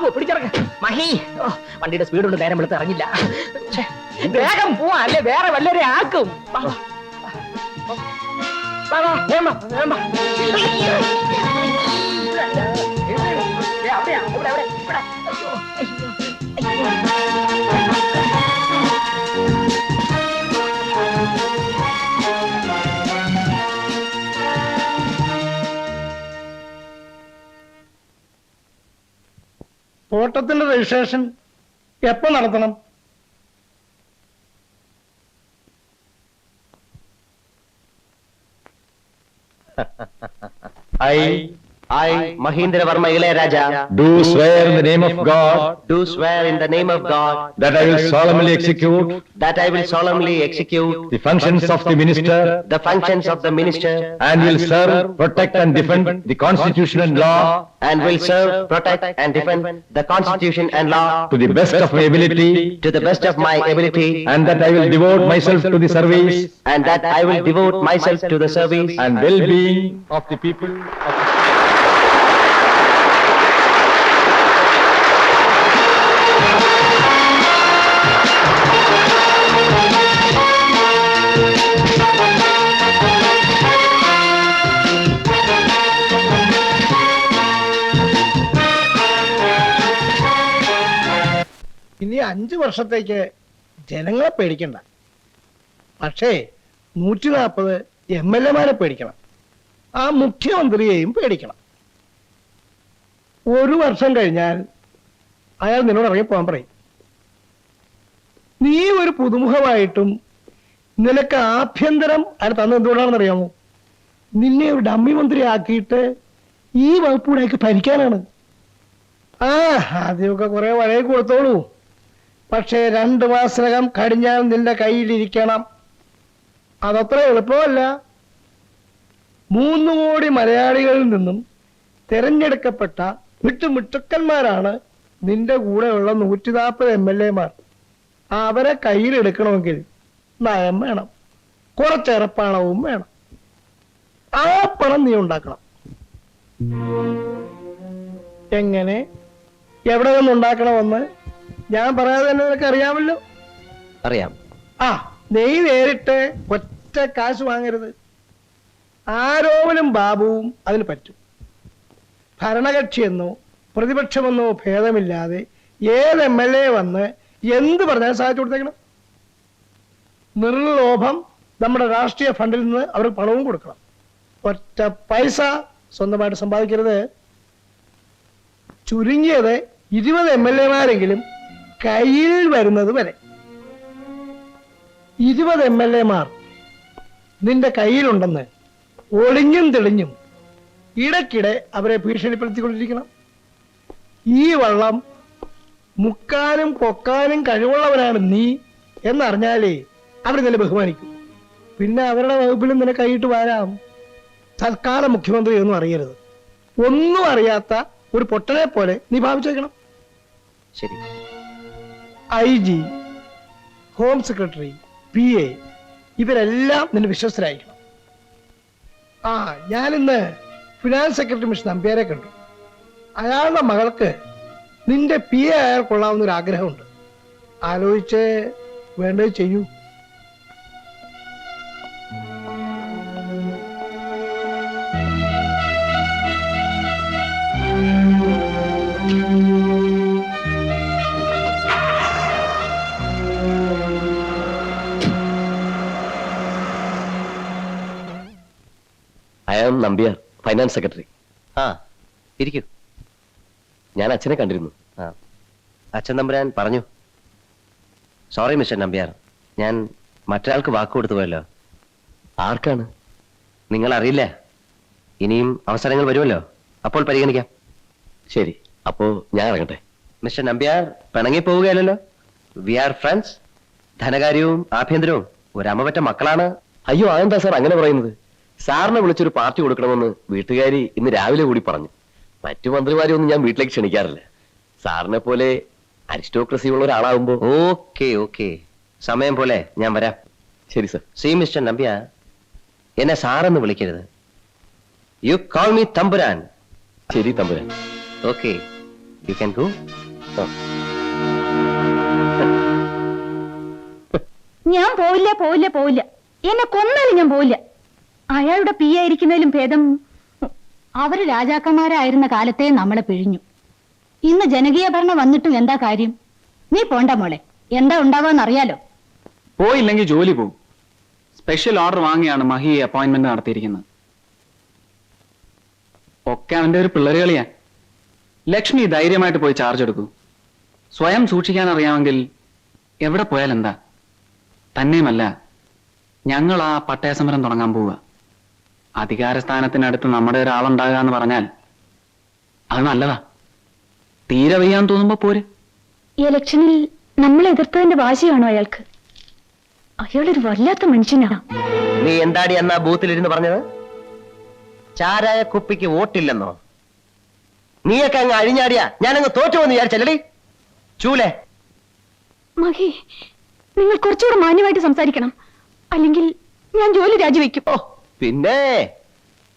ബാബു പിടിച്ചിറങ്ങ. മഹി. വണ്ടിയുടെ സ്പീഡ് കൊണ്ട് നേരം വെളുത്ത് ഇറങ്ങില്ല. വേഗം പോവാ അല്ലേ? വേറെ വല്ലരെ ആക്കും. അവിടെയാ, ഇവിടെ, ഇവിടെ, ഇവിടെ. തോട്ടത്തിന്റെ രജിസ്ട്രേഷൻ എപ്പോ നടത്തണം? I I, Mahindra Varma Ilayaraja, do swear in the name of God do swear in the name of God that I will solemnly execute that I will solemnly execute the functions of the minister the functions of the minister and will serve, protect and defend the constitution and law and will serve, protect and defend the constitution and law to the best of my ability to the best of my ability and that I will devote myself to the service and that I will devote myself to the service and well-being of the people. ഇനി അഞ്ചു വർഷത്തേക്ക് ജനങ്ങളെ പേടിക്കണ്ട. പക്ഷേ നൂറ്റി നാൽപ്പത് M L എമാരെ പേടിക്കണം. ആ മുഖ്യമന്ത്രിയെയും പേടിക്കണം. ഒരു വർഷം കഴിഞ്ഞാൽ അയാൾ നിന്നോട് ഇറങ്ങി പോകാൻ പറയും. നീ ഒരു പുതുമുഖമായിട്ടും നിനക്ക് ആഭ്യന്തരം അയാൾ തന്നത് എന്തുകൊണ്ടാണെന്ന് അറിയാമോ നിന്നെ ഒരു ഡമ്മി മന്ത്രി ആക്കിയിട്ട് ഈ വകുപ്പൂടെ ഭരിക്കാനാണ്. ആ ആദ്യമൊക്കെ കുറെ വഴയെ കൊടുത്തോളൂ. പക്ഷേ രണ്ട് മാസത്തിനകം കടിഞ്ഞാൽ നിന്റെ കയ്യിലിരിക്കണം. അതത്ര എളുപ്പമല്ല. മൂന്ന് കോടി മലയാളികളിൽ നിന്നും തിരഞ്ഞെടുക്കപ്പെട്ട മിട്ടുമിട്ടുക്കന്മാരാണ് നിന്റെ കൂടെയുള്ള നൂറ്റി നാൽപ്പത് എം എൽ എമാർ അവരെ കയ്യിലെടുക്കണമെങ്കിൽ നയം വേണം. കുറച്ചേറെ പണവും വേണം. ആ പണം നീ ഉണ്ടാക്കണം. എങ്ങനെ? എവിടെ നിന്നുണ്ടാക്കണമെന്ന്? ഞാൻ പറയാതെ തന്നെ നിനക്ക് അറിയാമല്ലോ. അറിയാം. ആ നെയ് നേരിട്ട് ഒറ്റ കാശ് വാങ്ങരുത്. ആരോപനും ബാബുവും അതിന് പറ്റും. ഭരണകക്ഷിയെന്നോ പ്രതിപക്ഷമെന്നോ ഭേദമില്ലാതെ ഏത് എം എൽ എ വന്ന് എന്ത് പറഞ്ഞാൽ സാധിച്ചു കൊടുത്തേക്കണം. നിർലോഭം നമ്മുടെ രാഷ്ട്രീയ ഫണ്ടിൽ നിന്ന് അവർക്ക് പണവും കൊടുക്കണം. ഒറ്റ പൈസ സ്വന്തമായിട്ട് സമ്പാദിക്കരുത്. ചുരുങ്ങിയത് ഇരുപത് എം എൽ എമാരെങ്കിലും കയ്യിൽ വരുന്നത് വരെ. ഇരുപത് എം എൽ എമാർ നിന്റെ കയ്യിലുണ്ടെന്ന് ഒളിഞ്ഞും തെളിഞ്ഞും ഇടയ്ക്കിടെ അവരെ ഭീഷണിപ്പെടുത്തിക്കൊണ്ടിരിക്കണം. ഈ വള്ളം മുക്കാനും പൊക്കാനും കഴിവുള്ളവനാണ് നീ എന്നറിഞ്ഞാലേ അവർ നിന്നെ ബഹുമാനിക്കും. പിന്നെ അവരുടെ വകുപ്പിലും നിന്നെ കൈയിട്ട് വരാം. തൽക്കാല മുഖ്യമന്ത്രി ഒന്നും അറിയരുത്. ഒന്നും അറിയാത്ത ഒരു പൊട്ടനെ പോലെ നീ ഭാവിച്ചേക്കണം. ശരി. I G home secretary P A ഇവരെല്ലാം നിന്റെ വിശ്വസ്തരായിരിക്കണം. ആ ഞാനിന്ന് ഫിനാൻസ് സെക്രട്ടറി മിസ്റ്റർ നമ്പ്യാരെ കണ്ടു. അയാളുടെ മകൾക്ക് നിന്റെ പി എ അയാൾ കൊള്ളാവുന്ന ഒരു ആഗ്രഹമുണ്ട് ആലോചിച്ച് വേണ്ടത് ചെയ്യൂ. ആം നമ്പ്യാർ ഫൈനാൻസ് സെക്രട്ടറി ആ ഇരിക്കൂ. ഞാൻ അച്ഛനെ കണ്ടിരുന്നു. ആ അച്ഛൻ നമ്പുരാൻ പറഞ്ഞു. Sorry mister Nambiar. ഞാൻ മറ്റൊരാൾക്ക് വാക്ക് കൊടുത്തു പോയല്ലോ. ആർക്കാണ്? നിങ്ങൾ അറിയില്ല. ഇനിയും അവസരങ്ങൾ വരുമല്ലോ. അപ്പോൾ പരിഗണിക്കാം. ശരി അപ്പോ ഞാൻ ഇറങ്ങട്ടെ. മിസ്റ്റർ നമ്പ്യാർ പിണങ്ങി പോവുകയല്ലോ വി ആർ ഫ്രണ്ട്സ് ധനകാര്യവും ആഭ്യന്തരവും. ഒരമ്മ പറ്റ മക്കളാണ്. അയ്യോ അതെന്താ സാർ അങ്ങനെ പറയുന്നത്? സാറിനെ വിളിച്ചൊരു പാർട്ടി കൊടുക്കണമെന്ന് വീട്ടുകാരി ഇന്ന് രാവിലെ കൂടി പറഞ്ഞു. മറ്റു മന്ത്രിമാരെ ഒന്നും ഞാൻ വീട്ടിലേക്ക് ക്ഷണിക്കാറില്ല. സാറിനെ പോലെ അരിസ്റ്റോക്രസി ഉള്ള ഒരാളാവുമ്പോ ഓക്കെ ഓക്കെ. സമയം പോലെ ഞാൻ വരാം. ശരി സർ. സി മിസ്റ്റർ നമ്പ്യ എന്നെ സാറെന്ന് വിളിക്കരുത്. യു കോൾ മീ തമ്പുരാൻ. ശരി തമ്പുരാൻ. ഓക്കെ. യു ക്യാൻ ഗോ ഞാൻ പോയില്ല പോയില്ല പോയില്ല എന്നെ കൊന്നാലും ഞാൻ പോവില്ല. അയാളുടെ പി ആയിരിക്കുന്നതിലും ഭേദം അവർ രാജാക്കന്മാരായിരുന്ന കാലത്തെ നമ്മളെ പിഴിഞ്ഞു. ഇന്ന് ജനകീയ ഭരണം വന്നിട്ടും എന്താ കാര്യം? നീ പോണ്ട മോളെ. എന്താ ഉണ്ടാവാന്നറിയാലോ? പോയില്ലെങ്കിൽ ജോലി പോകും. സ്പെഷ്യൽ ഓർഡർ വാങ്ങിയാണ് മഹി അപ്പോയിന്റ്മെന്റ് നടത്തിയിരിക്കുന്നത്. ഒക്കെ അവന്റെ ഒരു പിള്ളേരുകളിയാ. ലക്ഷ്മി ധൈര്യമായിട്ട് പോയി ചാർജ് എടുക്കൂ. സ്വയം സൂക്ഷിക്കാൻ അറിയാമെങ്കിൽ എവിടെ പോയാൽ എന്താ തന്നെയുമല്ല ഞങ്ങൾ ആ പട്ടയ സമരം തുടങ്ങാൻ പോവുക. അധികാരസ്ഥാനത്തിനടുത്ത് നമ്മുടെ ഒരാളുണ്ടാകുക എന്ന് പറഞ്ഞാൽ അത് നല്ലതാ. തീരെ വയ്യാന്ന് തോന്നുമ്പോ പോര്. ഈ ഇലക്ഷനിൽ നമ്മൾ എതിർത്തതിന്റെ വാശിയാണോ അയാൾക്ക്? അയാളൊരു വല്ലാത്ത മനുഷ്യനാണ് നീ എന്താടി എന്നാ ബൂത്തിലിരുന്ന് പറഞ്ഞത്? ചാരായ കുപ്പിക്ക് വോട്ടില്ലെന്നോ? നീയൊക്കെ അങ്ങ് അഴിഞ്ഞാടിയാ. ഞാനങ്ങ് തോറ്റുപോന്ന് വിചാരിച്ചല്ലടി. ചൂലേ. മഹി നിങ്ങൾ കുറച്ചുകൂടെ മാന്യമായിട്ട് സംസാരിക്കണം. അല്ലെങ്കിൽ ഞാൻ ജോലി രാജിവെക്കും. ഓ പിന്നെ?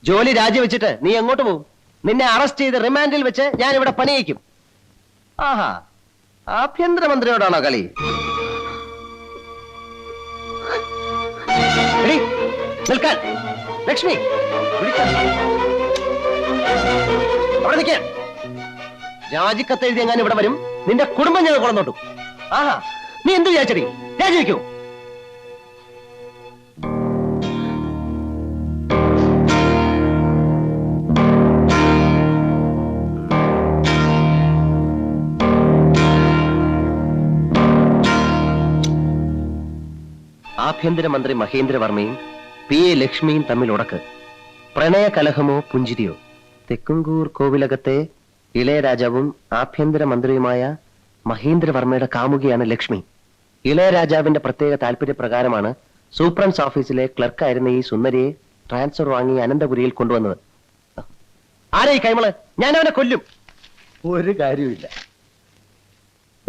ജോലി രാജിവെച്ചിട്ട് നീ എങ്ങോട്ട് പോകും? നിന്നെ അറസ്റ്റ് ചെയ്ത് റിമാൻഡിൽ വെച്ച് ഞാൻ ഇവിടെ പണിയിക്കും. ആഹാ ആഭ്യന്തരമന്ത്രിയോടാണോ കളി? നിൽക്കാൻ. ലക്ഷ്മി. അവിടെ നിൽക്കാൻ രാജിക്കത്ത് എഴുതി എങ്ങാനും ഇവിടെ വരും. നിന്റെ കുടുംബം ഞങ്ങൾ കൊളന്നോട്ടു ആഹാ നീ എന്ത് വിചാരിച്ചടി? രാജിവെക്കൂ. ആഭ്യന്തരമന്ത്രി മഹേന്ദ്രവർമ്മയും പി എ ലക്ഷ്മിയും തമ്മിൽ ഉടക്ക്. പ്രണയ കലഹമോ പുഞ്ചിരിയോ. തെക്കുംകൂർ കോവിലകത്തെ ഇളയരാജാവും ആഭ്യന്തരമന്ത്രിയുമായ മഹേന്ദ്രവർമ്മയുടെ കാമുകിയാണ് ലക്ഷ്മി. ഇളയരാജാവിന്റെ പ്രത്യേക താല്പര്യപ്രകാരമാണ് സൂപ്രണ്ട്സ് ഓഫീസിലെ ക്ലർക്കായിരുന്ന ഈ സുന്ദരിയെ ട്രാൻസ്ഫർ വാങ്ങി അനന്തപുരിയിൽ കൊണ്ടുവന്നത്. ആരെ കൈമൾ? ഞാൻ അവനെ കൊല്ലും. ഒരു കാര്യമില്ല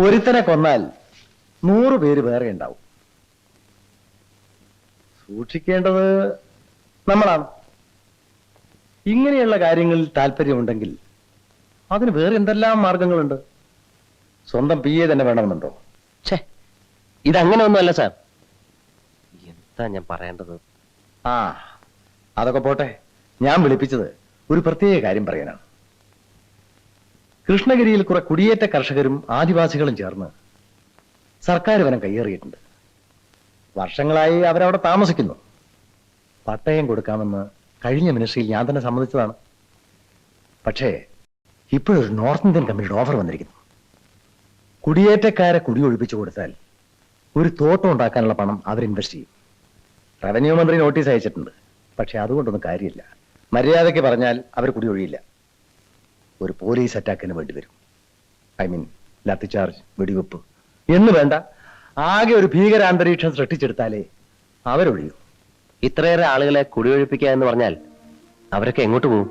ഒരുത്തനെ കൊന്നാൽ നൂറ് പേര് വേറെ ഉണ്ടാവും. സൂക്ഷിക്കേണ്ടത് നമ്മളാണ്. ഇങ്ങനെയുള്ള കാര്യങ്ങളിൽ താല്പര്യമുണ്ടെങ്കിൽ അതിന് വേറെ എന്തെല്ലാം മാർഗങ്ങളുണ്ട്? സ്വന്തം പി എ തന്നെ വേണമെന്നുണ്ടോ? ഛേ ഇതങ്ങനെ ഒന്നുമല്ല സാർ. എന്താ ഞാൻ പറയേണ്ടത്? ആ അതൊക്കെ പോട്ടെ. ഞാൻ വിളിപ്പിച്ചത് ഒരു പ്രത്യേക കാര്യം പറയാനാണ്. കൃഷ്ണഗിരിയിൽ കുറെ കുടിയേറ്റ കർഷകരും ആദിവാസികളും ചേർന്ന് സർക്കാർ വനം കയ്യേറിയിട്ടുണ്ട്. വർഷങ്ങളായി അവരവിടെ താമസിക്കുന്നു. പട്ടയം കൊടുക്കാമെന്ന് കഴിഞ്ഞ മിനിസ്ട്രിയിൽ ഞാൻ തന്നെ സമ്മതിച്ചതാണ്. പക്ഷേ ഇപ്പോഴൊരു നോർത്ത് ഇന്ത്യൻ കമ്പനിയുടെ ഓഫർ വന്നിരിക്കുന്നു. കുടിയേറ്റക്കാരെ കുടിയൊഴിപ്പിച്ചു കൊടുത്താൽ ഒരു തോട്ടം ഉണ്ടാക്കാനുള്ള പണം അവർ ഇൻവെസ്റ്റ് ചെയ്യും. റവന്യൂ മന്ത്രി നോട്ടീസ് അയച്ചിട്ടുണ്ട്. പക്ഷെ അതുകൊണ്ടൊന്നും കാര്യമില്ല. മര്യാദയ്ക്ക് പറഞ്ഞാൽ അവർ കുടിയൊഴിയില്ല ഒരു പോലീസ് അറ്റാക്കിന് വേണ്ടി വരും. ഐ മീൻ ലാത്തിചാർജ് വെടിവെപ്പ്. എന്ന് വേണ്ട ആകെ ഒരു ഭീകര അന്തരീക്ഷം സൃഷ്ടിച്ചെടുത്താലേ അവരൊഴിയൂ. ഇത്രയേറെ ആളുകളെ കുടിയൊഴിപ്പിക്കുക എന്ന് പറഞ്ഞാൽ അവരൊക്കെ എങ്ങോട്ട് പോകും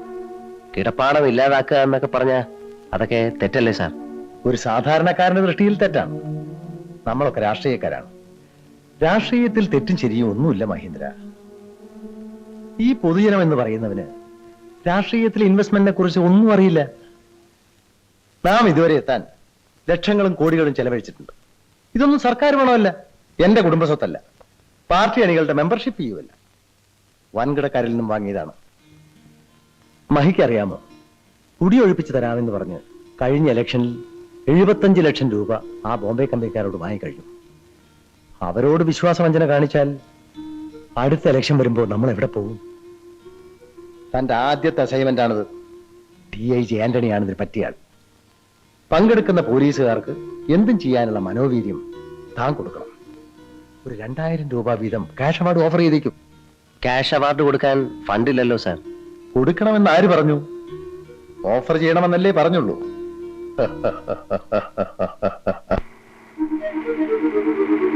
കിടപ്പാടം ഇല്ലാതാക്കുക എന്നൊക്കെ പറഞ്ഞ അതൊക്കെ തെറ്റല്ലേ സാർ? ഒരു സാധാരണക്കാരന്റെ ദൃഷ്ടിയിൽ തെറ്റാണ്. നമ്മളൊക്കെ രാഷ്ട്രീയക്കാരാണ്. രാഷ്ട്രീയത്തിൽ തെറ്റും ശരിയും ഒന്നുമില്ല മഹീന്ദ്ര. ഈ പൊതുജനം എന്ന് പറയുന്നവന് രാഷ്ട്രീയത്തിൽ ഇൻവെസ്റ്റ്മെന്റിനെ കുറിച്ച് ഒന്നും അറിയില്ല. നാം ഇതുവരെ എത്താൻ ലക്ഷങ്ങളും കോടികളും ചെലവഴിച്ചിട്ടുണ്ട്. ഇതൊന്നും സർക്കാർ പണമല്ല. എന്റെ കുടുംബസ്വത്തല്ല. പാർട്ടി അണികളുടെ മെമ്പർഷിപ്പ് ചെയ്യുമല്ല വൻകിടക്കാരിൽ നിന്നും വാങ്ങിയതാണ്. മഹിക്കറിയാമോ? കുടിയൊഴിപ്പിച്ച് തരാമെന്ന് പറഞ്ഞ് കഴിഞ്ഞ ഇലക്ഷനിൽ എഴുപത്തഞ്ച് ലക്ഷം രൂപ ആ ബോംബെ കമ്പനിക്കാരോട് വാങ്ങിക്കഴിഞ്ഞു അവരോട് വിശ്വാസവഞ്ചന കാണിച്ചാൽ അടുത്ത ഇലക്ഷൻ വരുമ്പോൾ നമ്മൾ എവിടെ പോകും? തന്റെ ആദ്യത്തെ അസൈൻമെന്റ് ആണിത്. ടി ഐ ജി ആന്റണിയാണ് ഇതിന് പങ്കെടുക്കുന്ന പോലീസുകാർക്ക് എന്തും ചെയ്യാനുള്ള മനോവീര്യം താൻ കൊടുക്കണം. ഒരു രണ്ടായിരം രൂപ വീതം ക്യാഷ് അവാർഡ് ഓഫർ ചെയ്തേക്കും. ക്യാഷ് അവാർഡ് കൊടുക്കാൻ ഫണ്ടില്ലല്ലോ സാർ കൊടുക്കണമെന്ന് ആര് പറഞ്ഞു? ഓഫർ ചെയ്യണമെന്നല്ലേ പറഞ്ഞുള്ളൂ.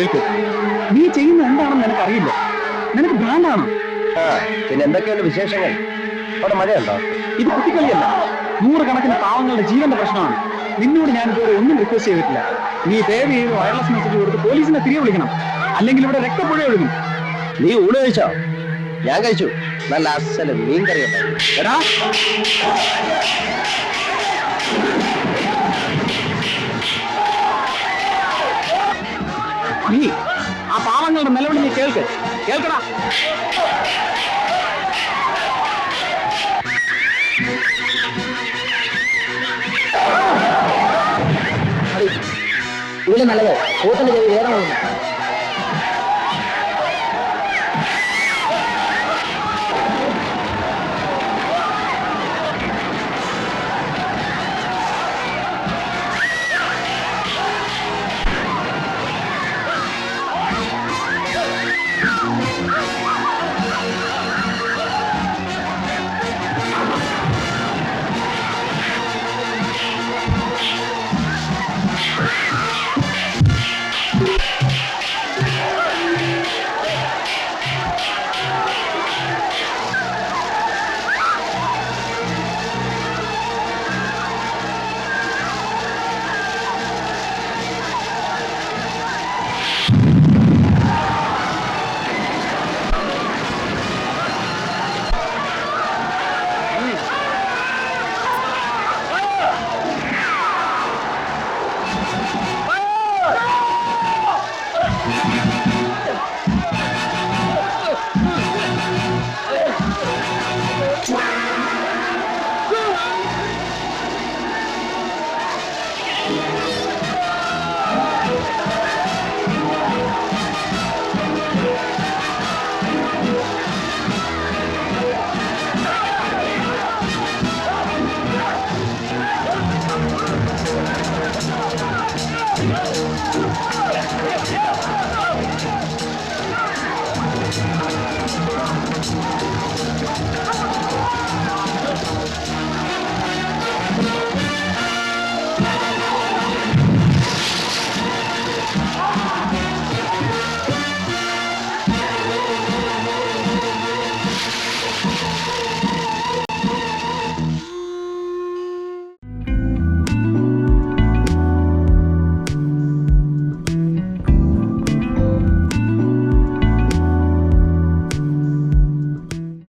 കേൾക്ക്. നീ ചെയ്യുന്ന എന്താണെന്ന് നിനക്കറിയില്ല. നിനക്ക് ഭ്രാന്താണ്. പിന്നെ എന്തൊക്കെയാണ് വിശേഷങ്ങൾ? അവിടെ മഴയുണ്ടോ? ഇത് കുട്ടിക്കളിയല്ല നൂറുകണക്കിന് പാവങ്ങളുടെ ജീവന്റെ പ്രശ്നമാണ്. നിന്നോട് ഞാൻ ഇതുവരെ ഒന്നും റിക്വസ്റ്റ് ചെയ്തിട്ടില്ല. നീ ദയവ് ചെയ്ത് വയർലെസ് മെസ്സേജ് കൊടുത്ത് പോലീസിനെ തിരികെ വിളിക്കണം. അല്ലെങ്കിൽ ഇവിടെ രക്തപ്പുഴ ഒഴുകും. നീ ഊണ് കഴിച്ചോ? ഞാൻ കഴിച്ചു. നല്ല അസല മീൻ കറി ഉണ്ടായിരുന്നു നീ. ആ പാവങ്ങളുടെ നിലവിളി നീ കേൾക്ക്. കേൾക്കടാ. ഇതിലും നല്ലത്. കൂട്ടിന്റെ ചെവി വേദന